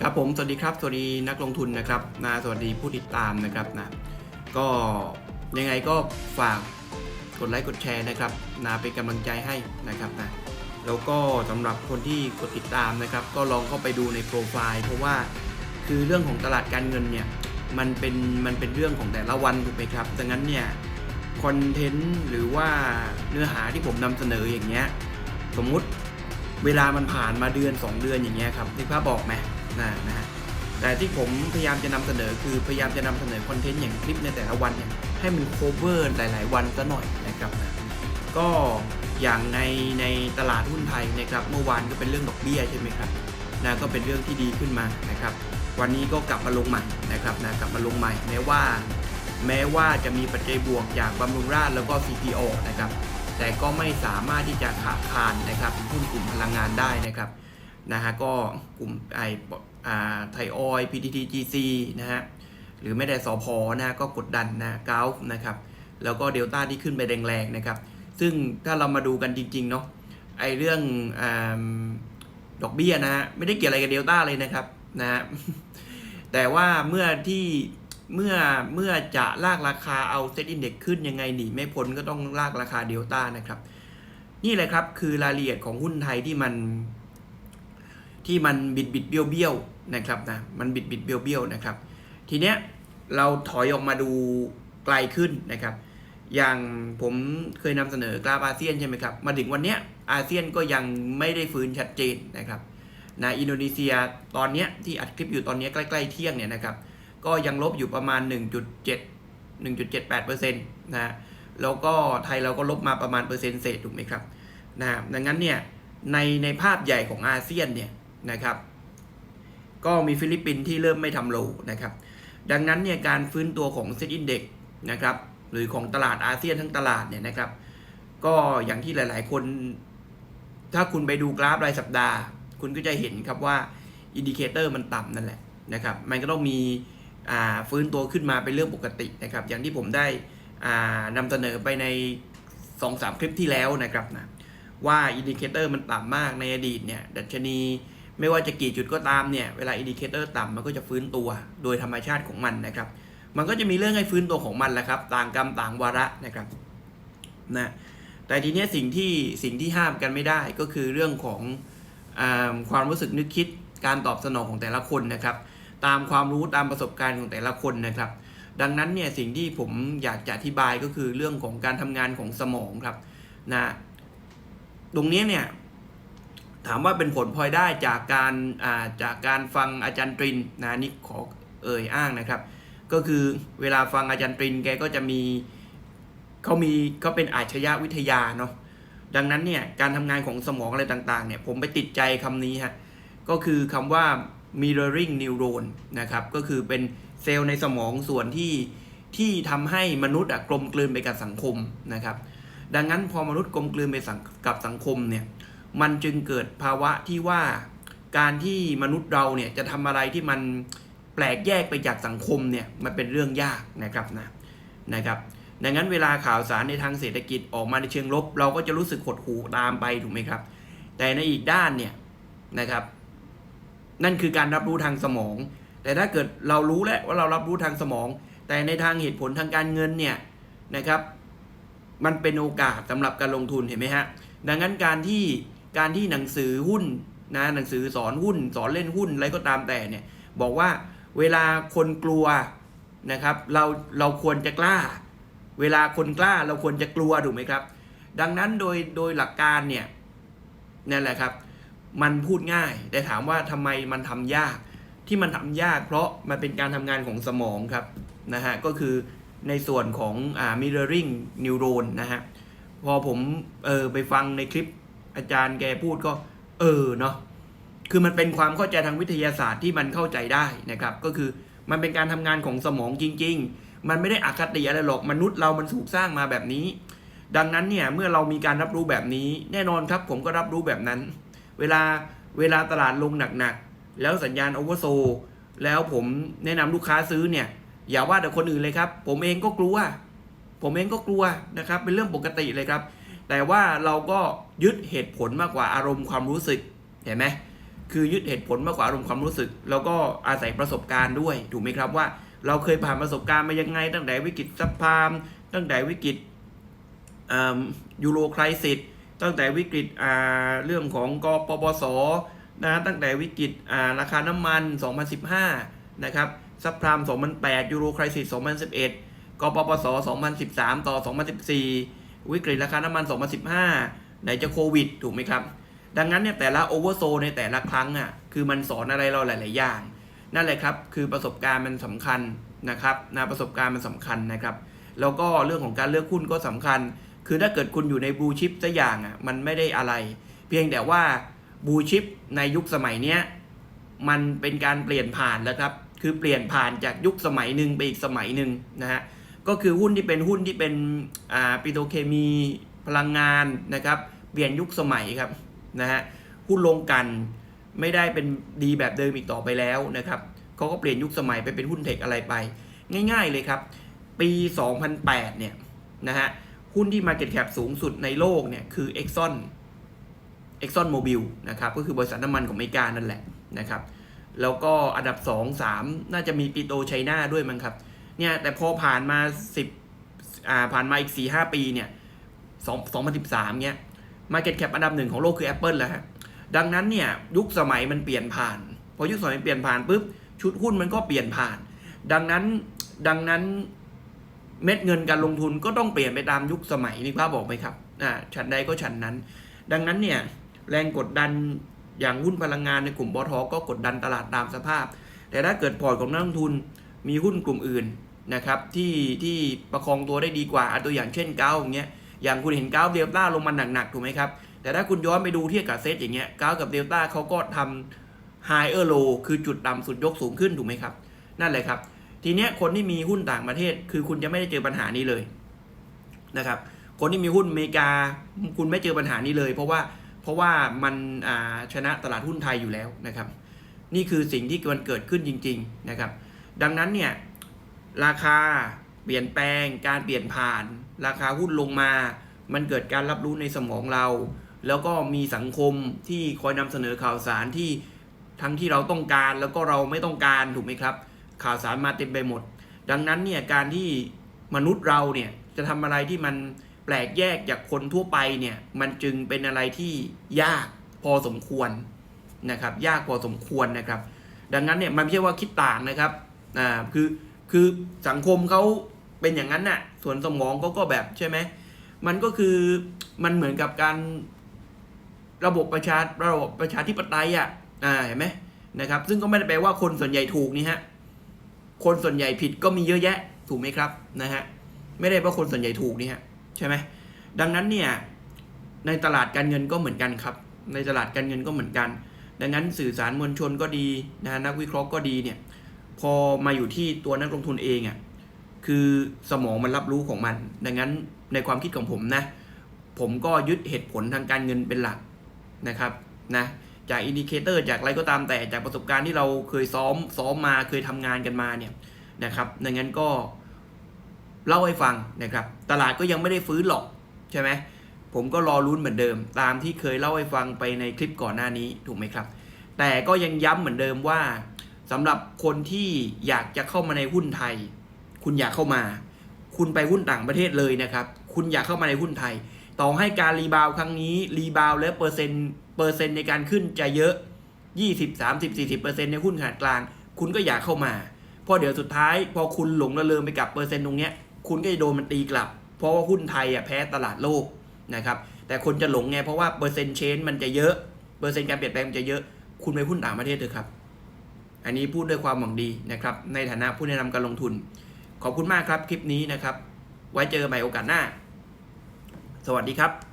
ครับผมสวัสดีครับสวัสดีนักลงทุนนะครับนะสวัสดีผู้ติดตามนะครับนะก็ยังไงก็ฝากกดไลค์กดแชร์นะครับนะเป็นกำลังใจให้นะครับนะแล้วก็สำหรับคนที่กดติดตามนะครับ ก็ลองเข้าไปดูในโปรไฟล์ เพราะว่าคือเรื่องของตลาดการเงินเนี่ยมันเป็นมันเป็นเรื่องของแต่ละวันถูกไหมครับดังนั้นเนี่ยคอนเทนต์หรือว่าเนื้อหาที่ผมนำเสนออย่างเงี้ยสมมุติเวลามันผ่านมาเดือน 2 เดือนอย่างเงี้ยครับที่ภาพบอกไหม นะนะฮะแต่ที่ผมพยายามจะนำเสนอคือพยายามจะนำเสนอคอนเทนต์อย่างคลิปในแต่ละวันเนี่ยให้มันโคเวอร์หลาย ๆ วันซะหน่อยนะครับนะก็อย่างในในตลาดหุ้นไทยนะครับเมื่อวานก็เป็นเรื่องดอกเบี้ยใช่ไหมครับนะก็เป็นเรื่องที่ดีขึ้นมานะครับ วันนี้ก็กลับมาลงใหม่นะครับนะกลับมาลงใหม่แม้ว่า แม้ว่าจะมีปัจจัยบวกจากบำรุงราษฎร์แล้วก็ CPO นะครับแต่ก็ไม่สามารถที่จะขาดคานนะครับหุ้นกลุ่มพลังงานได้นะครับ นะฮะก็กลุ่มไอไทยออย PTTGC นะฮะหรือไม่ได้สอพอนะก็กดดันนะกาฟนะครับแล้วก็เดลต้าที่ขึ้นไปแรงๆนะครับซึ่งถ้าเรามาดูกันจริงๆเนาะไอเรื่องอดอกเบี้ยนะฮะไม่ได้เกี่ยวอะไรกับเดลต้าเลยนะครับนะฮะแต่ว่าเมื่อที่เมื่อเมื่อจะลากราคาเอาเซ็ตอินเด็กขึ้นยังไงหนีไม่พ้นก็ต้องลากราคาเดลต้านะครับ นี่แหละครับคือรายละเอียดของหุ้นไทยที่มัน ที่มันบิดบิดเบี้ยวเบี้ยวนะครับนะมันบิดบิดเบี้ยวเบี้ยวนะครับ ทีเนี้ยเราถอยออกมาดูไกลขึ้นนะครับ อย่างผมเคยนำเสนอกราฟอาเซียนใช่ไหมครับ มาถึงวันเนี้ยอาเซียนก็ยังไม่ได้ฟื้นชัดเจนนะครับนะอินโดนีเซียตอนเนี้ยที่อัดคลิปอยู่ตอนเนี้ยใกล้ๆเที่ยงเนี่ยนะครับ ก็ยังลบอยู่ประมาณ 1.7 1.78%นะฮะแล้วก็ไทยเราก็ลบมาประมาณเปอร์เซ็นต์เศษถูกไหมครับนะดังนั้นเนี่ยในในภาพใหญ่ของอาเซียนเนี่ย นะครับ ก็มีฟิลิปปินส์ที่เริ่มไม่ทำโลนะครับ ดังนั้นเนี่ยการฟื้นตัวของเซ็ตอินเด็กนะครับหรือของตลาดอาเซียนทั้งตลาดเนี่ยนะครับ ก็อย่างที่หลาย ๆ คน ถ้าคุณไปดูกราฟรายสัปดาห์ คุณก็จะเห็นครับว่าอินดิเคเตอร์มันต่ำนั่นแหละนะครับ มันก็ต้องมีฟื้นตัวขึ้นมาเป็นเรื่องปกตินะครับ อย่างที่ผมได้นำเสนอไปใน2-3 คลิปที่แล้วนะครับนะว่าอินดิเคเตอร์มันต่ำมากในอดีตเนี่ยดัชนี ไม่ว่าจะกี่จุดก็ตามเนี่ยเวลาอินดิเคเตอร์ต่ำมันก็จะฟื้นตัวโดยธรรมชาติของมันนะครับ มันก็จะมีเรื่องให้ฟื้นตัวของมันแหละครับ ต่างกรรมต่างวาระนะครับนะแต่ทีเนี้ยสิ่งที่สิ่งที่ห้ามกันไม่ได้ก็คือเรื่องของอความรู้สึกนึกคิดการตอบสนองของแต่ละคนนะครับ ตามความรู้ตามประสบการณ์ของแต่ละคนนะครับ ดังนั้นเนี่ยสิ่งที่ผมอยากจะอธิบายก็คือเรื่องของการทำงานของสมองครับนะตรงนี้เนี่ย ถามว่าเป็นผลพลอยได้จากการาจากการฟังอาจารย์ตรินนะนี่ขอเอ่ยอ้างนะครับ ก็คือเวลาฟังอาจารย์ตรินแกก็จะมีเขามีเขาเป็นอาชญาวิทยาเนาะดังนั้นเนี่ยการทำงานของสมองอะไรต่างๆเนี่ยผมไปติดใจคำนี้ฮะก็คือคำว่า mirroring neuron นะครับก็คือเป็นเซลล์ในสมองส่วนที่ที่ทำให้มนุษย์อะกลมกลืนไปกับสังคมนะครับ ดังนั้นพอมนุษย์กลมกลืนไปกับสังคมเนี่ย มันจึงเกิดภาวะที่ว่าการที่มนุษย์เราเนี่ยจะทำอะไรที่มันแปลกแยกไปจากสังคมเนี่ยมันเป็นเรื่องยากนะครับนะนะครับดังนั้นเวลาข่าวสารในทางเศรษฐกิจออกมาในเชิงลบ เราก็จะรู้สึกหดหู่ตามไปถูกไหมครับ แต่ในอีกด้านเนี่ยนะครับ นั่นคือการรับรู้ทางสมอง แต่ถ้าเกิดเรารู้แล้วว่าเรารับรู้ทางสมอง แต่ในทางเหตุผลทางการเงินเนี่ยนะครับ มันเป็นโอกาสสำหรับการลงทุนเห็นไหมฮะดังนั้นการที่ การที่หนังสือหุ้นนะหนังสือสอนหุ้น สอนเล่นหุ้นอะไรก็ตามแต่เนี่ยบอกว่าเวลาคนกลัวนะครับเราเราควรจะกล้า เวลาคนกล้าเราควรจะกลัวถูกไหมครับ ดังนั้นโดยโดยหลักการเนี่ยนั่นแหละครับ มันพูดง่าย แต่ถามว่าทำไมมันทำยาก ที่มันทำยาก เพราะมันเป็นการทำงานของสมองครับนะฮะก็คือในส่วนของอ่า mirroring neuron นะฮะพอผมเออไปฟังในคลิป อาจารย์แกพูดก็ เออเนาะคือมันเป็นความเข้าใจทางวิทยาศาสตร์ที่มันเข้าใจได้นะครับ ก็คือมันเป็นการทำงานของสมองจริง ๆ มันไม่ได้อคติอะไรหรอกมนุษย์เรามันถูกสร้างมาแบบนี้ ดังนั้นเนี่ยเมื่อเรามีการรับรู้แบบนี้ แน่นอนครับ ผมก็รับรู้แบบนั้น เวลาเวลาตลาดลงหนักๆแล้วสัญญาณโอเวอร์โซแล้วผมแนะนำลูกค้าซื้อเนี่ย อย่าว่าแต่คนอื่นเลยครับ ผมเองก็กลัว ผมเองก็กลัวนะครับ เป็นเรื่องปกติเลยครับ แต่ว่าเราก็ยึดเหตุผลมากกว่าอารมณ์ความรู้สึกเห็นไหมคือยึดเหตุผลมากกว่าอารมณ์ความรู้สึก แล้วก็อาศัยประสบการณ์ด้วยถูกไหมครับว่า เราเคยผ่านประสบการณ์มายังไง ตั้งแต่วิกฤตซับพามตั้งแต่วิกฤตยูโรไครซิสตั้งแต่วิกฤตเรื่องของกปปสนะตั้งแต่วิกฤตราคาน้ำมัน 2015 นะครับซับพราม2008 ยูโรไครซิส2011 กปปส 2013 ต่อ 2014 วิกฤตราคาน้ำมัน 2015 ไหนจะโควิด ถูกไหมครับ ดังนั้นเนี่ยแต่ละโอเวอร์โซในแต่ละครั้งอะคือมันสอนอะไรเราหลาย ๆ อย่าง นั่นแหละครับ คือประสบการณ์มันสำคัญนะครับนะประสบการณ์มันสำคัญนะครับ แล้วก็เรื่องของการเลือกหุ้นก็สำคัญ คือถ้าเกิดคุณอยู่ในบูชิปสักอย่างอะมันไม่ได้อะไร เพียงแต่ว่าบูชิปในยุคสมัยเนี้ยมันเป็นการเปลี่ยนผ่านแล้วครับ คือเปลี่ยนผ่านจากยุคสมัยหนึ่งไปอีกสมัยหนึ่งนะฮะ ก็คือหุ้นที่เป็นหุ้นที่เป็นอ่าปิโตรเคมีพลังงานนะครับเปลี่ยนยุคสมัยครับนะฮะหุ้นลงกันไม่ได้เป็นดีแบบเดิมอีกต่อไปแล้วนะครับเขาก็เปลี่ยนยุคสมัยไปเป็นหุ้นเทคอะไรไป ง่าย ๆเลยครับ ปี 2008 เนี่ยนะฮะหุ้นที่ Market Cap สูงสุดในโลกเนี่ยคือ Exxon Exxon Mobil นะครับก็คือบริษัทน้ำมันของอเมริกานั่นแหละนะครับแล้วก็อันดับ 2 3 น่าจะมีปิโตรไชน่าด้วยมั้งครับ เนี่ยแต่พอผ่านมา10อ่าผ่านมาอีก4-5ปีเนี่ย2 2013เนี่ย Market Cap อันดับหนึ่งของโลกคือ Apple แล้วฮะดังนั้นเนี่ยยุคสมัยมันเปลี่ยนผ่าน พอยุคสมัยเปลี่ยนผ่านปุ๊บชุดหุ้นมันก็เปลี่ยนผ่าน ดังนั้นดังนั้นเม็ดเงินการลงทุนก็ต้องเปลี่ยนไปตามยุคสมัยนี่ป้าบอกไหมครับอ่าฉันใดก็ฉันนั้น ดังนั้นเนี่ยแรงกดดันอย่างหุ้นพลังงานในกลุ่มบอทอก็กดดันตลาดตามสภาพ แต่ถ้าเกิดพอร์ตของนักลงทุนมีหุ้นกลุ่มอื่น นะครับที่ที่ประคองตัวได้ดีกว่าอะตัวอย่างเช่นเก้าอย่างเงี้ยอย่างคุณเห็นเก้าเดลต้าลงมาหนักๆถูกไหมครับ แต่ถ้าคุณย้อนไปดูเทียบกับเซตอย่างเงี้ยก้าวกับเดลต้าเขาก็ทำ higher low คือจุดต่ำสุดยกสูงขึ้นถูกไหมครับ นั่นแหละครับ ทีเนี้ยคนที่มีหุ้นต่างประเทศ คือคุณจะไม่ได้เจอปัญหานี้เลยนะครับคนที่มีหุ้นอเมริกาคุณไม่เจอปัญหานี้เลย เพราะว่าเพราะว่ามันชนะตลาดหุ้นไทยอยู่แล้วนะครับ นี่คือสิ่งที่มันเกิดขึ้นจริง ๆนะครับ ดังนั้นเนี่ย ราคาเปลี่ยนแปลงการเปลี่ยนผ่าน ราคาหุ้นลงมา มันเกิดการรับรู้ในสมองเรา แล้วก็มีสังคมที่คอยนำเสนอข่าวสารที่ทั้งที่เราต้องการแล้วก็เราไม่ต้องการถูกไหมครับ ข่าวสารมาเต็มไปหมด ดังนั้นเนี่ยการที่มนุษย์เราเนี่ยจะทำอะไรที่มันแปลกแยกจากคนทั่วไปเนี่ยมันจึงเป็นอะไรที่ยากพอสมควรนะครับ ยากพอสมควรนะครับ ดังนั้นเนี่ยมันไม่ใช่ว่าคิดต่างนะครับอ่าคือ คือสังคมเขาเป็นอย่างนั้นน่ะ ส่วนสมองเขาก็แบบใช่ไหม มันก็คือมันเหมือนกับการระบบประชาระบบประชาธิปไตยอะอ่าเห็นไหมนะครับ ซึ่งก็ไม่ได้แปลว่าคนส่วนใหญ่ถูกนี่ฮะ คนส่วนใหญ่ผิดก็มีเยอะแยะ ถูกไหมครับนะฮะ ไม่ได้ว่าคนส่วนใหญ่ถูกนี่ฮะใช่ไหมดังนั้นเนี่ยในตลาดการเงินก็เหมือนกันครับ ในตลาดการเงินก็เหมือนกัน ดังนั้นสื่อสารมวลชนก็ดีนะฮะนักวิเคราะห์ก็ดีเนี่ย พอมาอยู่ที่ตัวนักลงทุนเองอะ่ะคือสมองมันรับรู้ของมัน ดังนั้นในความคิดของผมนะ ผมก็ยึดเหตุผลทางการเงินเป็นหลักนะครับนะจากอินดิเคเตอร์จากอะไรก็ตามแต่จากประสบการณ์ที่เราเคยซ้อมซ้อมมาเคยทำงานกันมาเนี่ยนะครับดังนั้นก็เล่าให้ฟังนะครับ ตลาดก็ยังไม่ได้ฟื้นหรอกใช่ไหมผมก็รอรุ้นเหมือนเดิม ตามที่เคยเล่าให้ฟังไปในคลิปก่อนหน้านี้ถูกไหมครับ แต่ก็ยังย้ำเหมือนเดิมว่า สำหรับคนที่อยากจะเข้ามาในหุ้นไทย คุณอยากเข้ามา คุณไปหุ้นต่างประเทศเลยนะครับ คุณอยากเข้ามาในหุ้นไทย ต่อให้การรีบาวครั้งนี้รีบาวและเปอร์เซ็นต์เปอร์เซ็นต์ในการขึ้นจะเยอะ 20 30 40เปอร์เซ็นต์ในหุ้นขนาดกลาง คุณก็อยากเข้ามาเพราะเดี๋ยวสุดท้าย พอคุณหลงระเริงไปกับเปอร์เซ็นต์ตรงเนี้ยคุณก็จะโดนมันตีกลับ เพราะว่าหุ้นไทยอะแพ้ตลาดโลกนะครับแต่คนจะหลงไงเพราะว่าเปอร์เซ็นต์เชนมันจะเยอะเปอร์เซ็นต์การเปลี่ยนแปลงมันจะเยอะ คุณไปหุ้นต่างประเทศเถอะครับ อันนี้พูดด้วยความหวังดีนะครับ ในฐานะผู้แนะนำการลงทุน ขอบคุณมากครับคลิปนี้นะครับ ไว้เจอใหม่โอกาสหน้า สวัสดีครับ